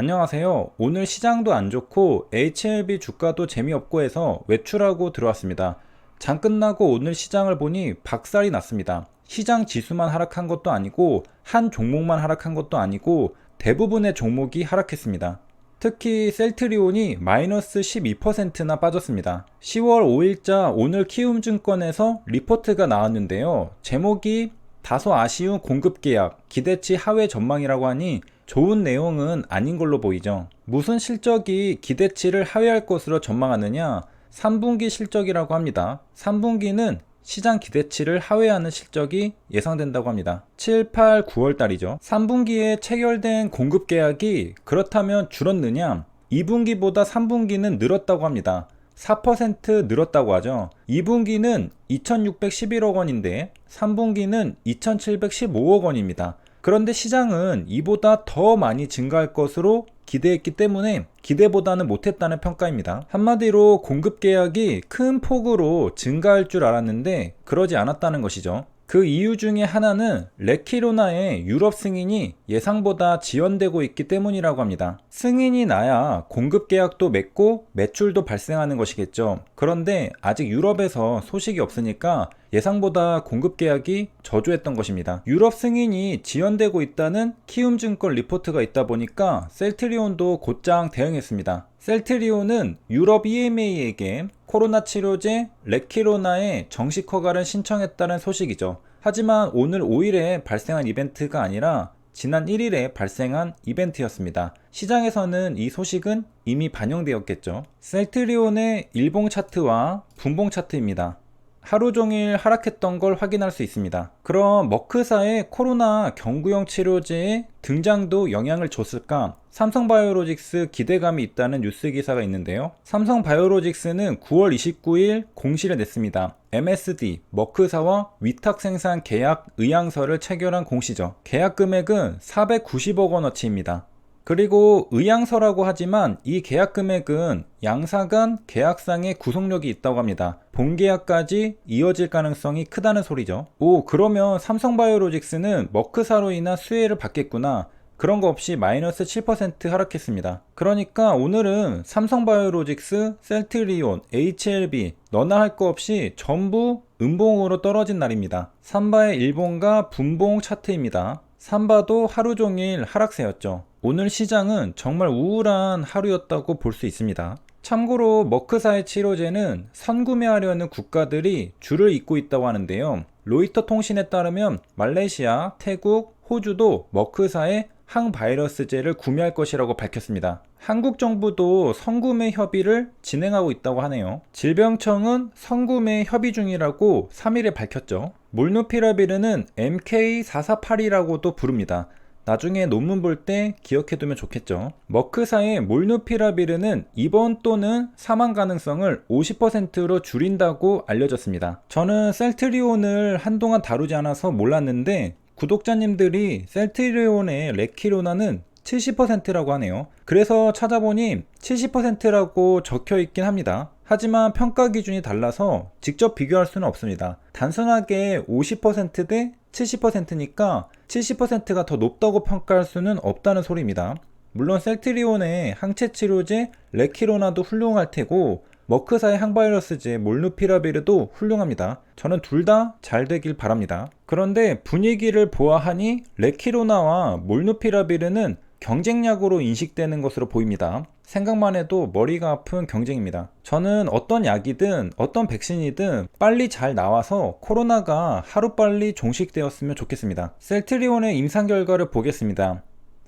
안녕하세요. 오늘 시장도 안 좋고 HLB 주가도 재미없고 해서 외출하고 들어왔습니다. 장 끝나고 오늘 시장을 보니 박살이 났습니다. 시장 지수만 하락한 것도 아니고 한 종목만 하락한 것도 아니고 대부분의 종목이 하락했습니다. 특히 셀트리온이 마이너스 12%나 빠졌습니다. 10월 5일자 오늘 키움증권에서 리포트가 나왔는데요. 제목이 다소 아쉬운 공급 계약, 기대치 하회 전망이라고 하니 좋은 내용은 아닌 걸로 보이죠. 무슨 실적이 기대치를 하회할 것으로 전망하느냐? 3분기 실적이라고 합니다. 3분기는 시장 기대치를 하회하는 실적이 예상된다고 합니다. 7, 8, 9월 달이죠. 3분기에 체결된 공급 계약이 그렇다면 줄었느냐? 2분기보다 3분기는 늘었다고 합니다. 4% 늘었다고 하죠. 2분기는 2611억 원인데 3분기는 2715억 원입니다. 그런데 시장은 이보다 더 많이 증가할 것으로 기대했기 때문에 기대보다는 못했다는 평가입니다. 한마디로 공급 계약이 큰 폭으로 증가할 줄 알았는데 그러지 않았다는 것이죠. 그 이유 중에 하나는 레키로나의 유럽 승인이 예상보다 지연되고 있기 때문이라고 합니다. 승인이 나야 공급 계약도 맺고 매출도 발생하는 것이겠죠. 그런데 아직 유럽에서 소식이 없으니까 예상보다 공급 계약이 저조했던 것입니다. 유럽 승인이 지연되고 있다는 키움증권 리포트가 있다 보니까 셀트리온도 곧장 대응했습니다. 셀트리온은 유럽 EMA에게 코로나 치료제 레키로나의 정식 허가를 신청했다는 소식이죠. 하지만 오늘 5일에 발생한 이벤트가 아니라 지난 1일에 발생한 이벤트였습니다. 시장에서는 이 소식은 이미 반영되었겠죠. 셀트리온의 일봉 차트와 분봉 차트입니다. 하루 종일 하락했던 걸 확인할 수 있습니다. 그럼 머크사의 코로나 경구용 치료제의 등장도 영향을 줬을까? 삼성바이오로직스 기대감이 있다는 뉴스 기사가 있는데요. 삼성바이오로직스는 9월 29일 공시를 냈습니다. MSD, 머크사와 위탁 생산 계약 의향서를 체결한 공시죠. 계약 금액은 490억 원어치입니다. 그리고 의향서라고 하지만 이 계약 금액은 양사 간 계약상의 구속력이 있다고 합니다. 본계약까지 이어질 가능성이 크다는 소리죠. 오, 그러면 삼성바이오로직스는 머크사로 인한 수혜를 받겠구나. 그런 거 없이 마이너스 7% 하락했습니다. 그러니까 오늘은 삼성바이오로직스, 셀트리온, HLB 너나 할 거 없이 전부 음봉으로 떨어진 날입니다. 삼바의 일봉과 분봉 차트입니다. 삼바도 하루 종일 하락세였죠. 오늘 시장은 정말 우울한 하루였다고 볼 수 있습니다. 참고로 머크사의 치료제는 선구매하려는 국가들이 줄을 잇고 있다고 하는데요. 로이터 통신에 따르면 말레이시아, 태국, 호주도 머크사의 항바이러스제를 구매할 것이라고 밝혔습니다. 한국 정부도 선구매 협의를 진행하고 있다고 하네요. 질병청은 선구매 협의 중이라고 3일에 밝혔죠. 몰누피라비르는 MK448이라고도 부릅니다. 나중에 논문 볼 때 기억해두면 좋겠죠. 머크사의 몰누피라비르는 입원 또는 사망 가능성을 50%로 줄인다고 알려졌습니다. 저는 셀트리온을 한동안 다루지 않아서 몰랐는데 구독자님들이 셀트리온의 레키로나는 70%라고 하네요. 그래서 찾아보니 70%라고 적혀 있긴 합니다. 하지만 평가 기준이 달라서 직접 비교할 수는 없습니다. 단순하게 50%대 70%니까 70%가 더 높다고 평가할 수는 없다는 소리입니다. 물론 셀트리온의 항체 치료제 레키로나도 훌륭할 테고 머크사의 항바이러스제 몰누피라비르도 훌륭합니다. 저는 둘 다 잘 되길 바랍니다. 그런데 분위기를 보아하니 레키로나와 몰누피라비르는 경쟁약으로 인식되는 것으로 보입니다. 생각만 해도 머리가 아픈 경쟁입니다. 저는 어떤 약이든 어떤 백신이든 빨리 잘 나와서 코로나가 하루빨리 종식되었으면 좋겠습니다. 셀트리온의 임상 결과를 보겠습니다.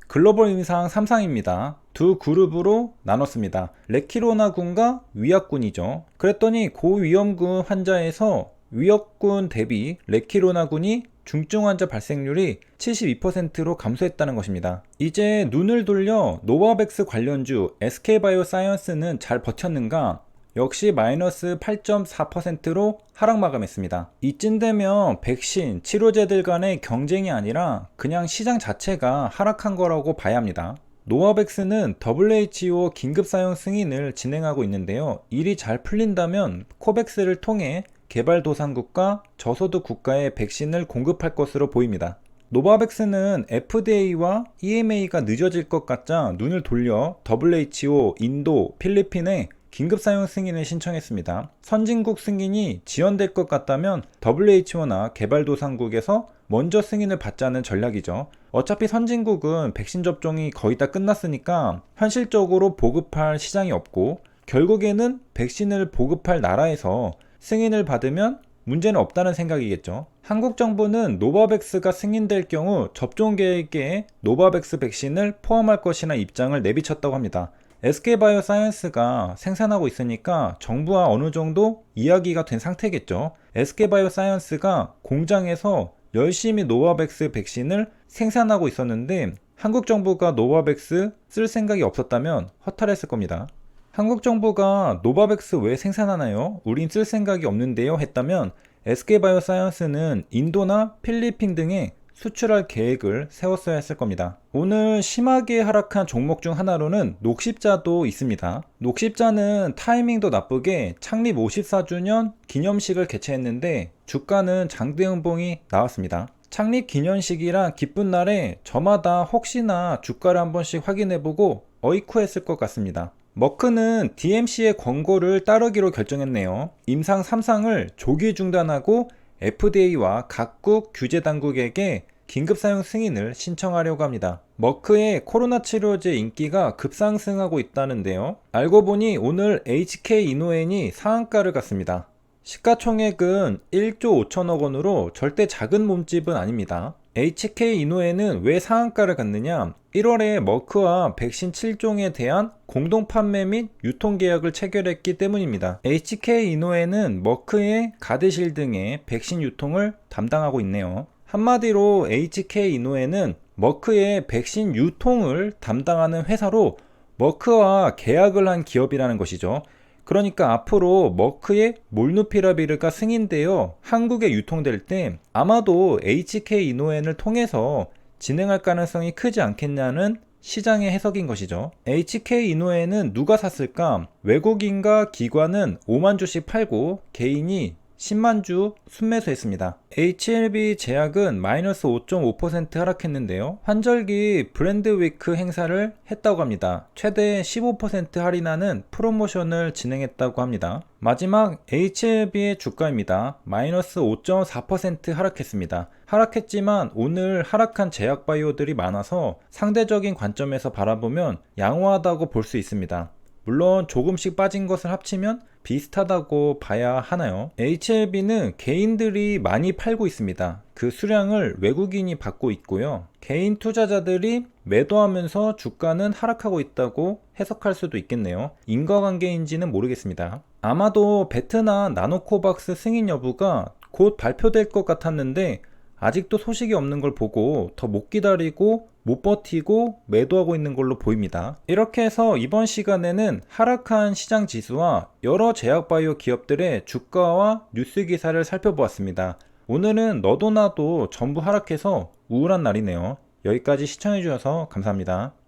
글로벌 임상 3상입니다. 두 그룹으로 나눴습니다. 레키로나군과 위약군이죠. 그랬더니 고위험군 환자에서 위협군 대비 레키로나군이 중증 환자 발생률이 72%로 감소했다는 것입니다. 이제 눈을 돌려 노바백스 관련주 SK바이오사이언스는 잘 버텼는가? 역시 마이너스 8.4%로 하락 마감했습니다. 이쯤 되면 백신, 치료제들 간의 경쟁이 아니라 그냥 시장 자체가 하락한 거라고 봐야 합니다. 노아백스는 WHO 긴급 사용 승인을 진행하고 있는데요. 일이 잘 풀린다면 코백스를 통해 개발도상국과 저소득 국가에 백신을 공급할 것으로 보입니다. 노바백스는 FDA와 EMA가 늦어질 것 같자 눈을 돌려 WHO, 인도, 필리핀에 긴급 사용 승인을 신청했습니다. 선진국 승인이 지연될 것 같다면 WHO나 개발도상국에서 먼저 승인을 받자는 전략이죠. 어차피 선진국은 백신 접종이 거의 다 끝났으니까 현실적으로 보급할 시장이 없고 결국에는 백신을 보급할 나라에서 승인을 받으면 문제는 없다는 생각이겠죠. 한국 정부는 노바백스가 승인될 경우 접종 계획에 노바백스 백신을 포함할 것이나 입장을 내비쳤다고 합니다. SK바이오사이언스가 생산하고 있으니까 정부와 어느 정도 이야기가 된 상태겠죠. SK바이오사이언스가 공장에서 열심히 노바백스 백신을 생산하고 있었는데 한국 정부가 노바백스 쓸 생각이 없었다면 허탈했을 겁니다. 한국 정부가 노바백스 왜 생산하나요? 우린 쓸 생각이 없는데요 했다면 SK바이오사이언스는 인도나 필리핀 등에 수출할 계획을 세웠어야 했을 겁니다. 오늘 심하게 하락한 종목 중 하나로는 녹십자도 있습니다. 녹십자는 타이밍도 나쁘게 창립 54주년 기념식을 개최했는데 주가는 장대음봉이 나왔습니다. 창립 기념식이라 기쁜 날에 저마다 혹시나 주가를 한 번씩 확인해보고 어이쿠 했을 것 같습니다. 머크는 DMC의 권고를 따르기로 결정했네요. 임상 3상을 조기 중단하고 FDA와 각국 규제 당국에게 긴급 사용 승인을 신청하려고 합니다. 머크의 코로나 치료제 인기가 급상승하고 있다는데요. 알고 보니 오늘 HK 이노엔이 상한가를 갔습니다. 시가총액은 1조 5천억 원으로 절대 작은 몸집은 아닙니다. HK 이노엔은 왜 상한가를 갔느냐? 1월에 머크와 백신 7종에 대한 공동 판매 및 유통 계약을 체결했기 때문입니다. HK 이노엔은 머크의 가드실 등의 백신 유통을 담당하고 있네요. 한마디로 HK 이노엔은 머크의 백신 유통을 담당하는 회사로 머크와 계약을 한 기업이라는 것이죠. 그러니까 앞으로 머크의 몰누피라비르가 승인되어 한국에 유통될 때 아마도 HK 이노엔을 통해서 진행할 가능성이 크지 않겠냐는 시장의 해석인 것이죠. HK 이노엔은 누가 샀을까? 외국인과 기관은 5만 주씩 팔고 개인이 10만 주 순매수했습니다. HLB 제약은 마이너스 5.5% 하락했는데요. 환절기 브랜드 위크 행사를 했다고 합니다. 최대 15% 할인하는 프로모션을 진행했다고 합니다. 마지막 HLB의 주가입니다. 마이너스 5.4% 하락했습니다. 하락했지만 오늘 하락한 제약 바이오들이 많아서 상대적인 관점에서 바라보면 양호하다고 볼 수 있습니다. 물론 조금씩 빠진 것을 합치면 비슷하다고 봐야 하나요? HLB는 개인들이 많이 팔고 있습니다. 그 수량을 외국인이 받고 있고요. 개인 투자자들이 매도하면서 주가는 하락하고 있다고 해석할 수도 있겠네요. 인과관계인지는 모르겠습니다. 아마도 베트나 나노코박스 승인 여부가 곧 발표될 것 같았는데 아직도 소식이 없는 걸 보고 더 못 기다리고 못 버티고 매도하고 있는 걸로 보입니다. 이렇게 해서 이번 시간에는 하락한 시장 지수와 여러 제약바이오 기업들의 주가와 뉴스 기사를 살펴보았습니다. 오늘은 너도 나도 전부 하락해서 우울한 날이네요. 여기까지 시청해주셔서 감사합니다.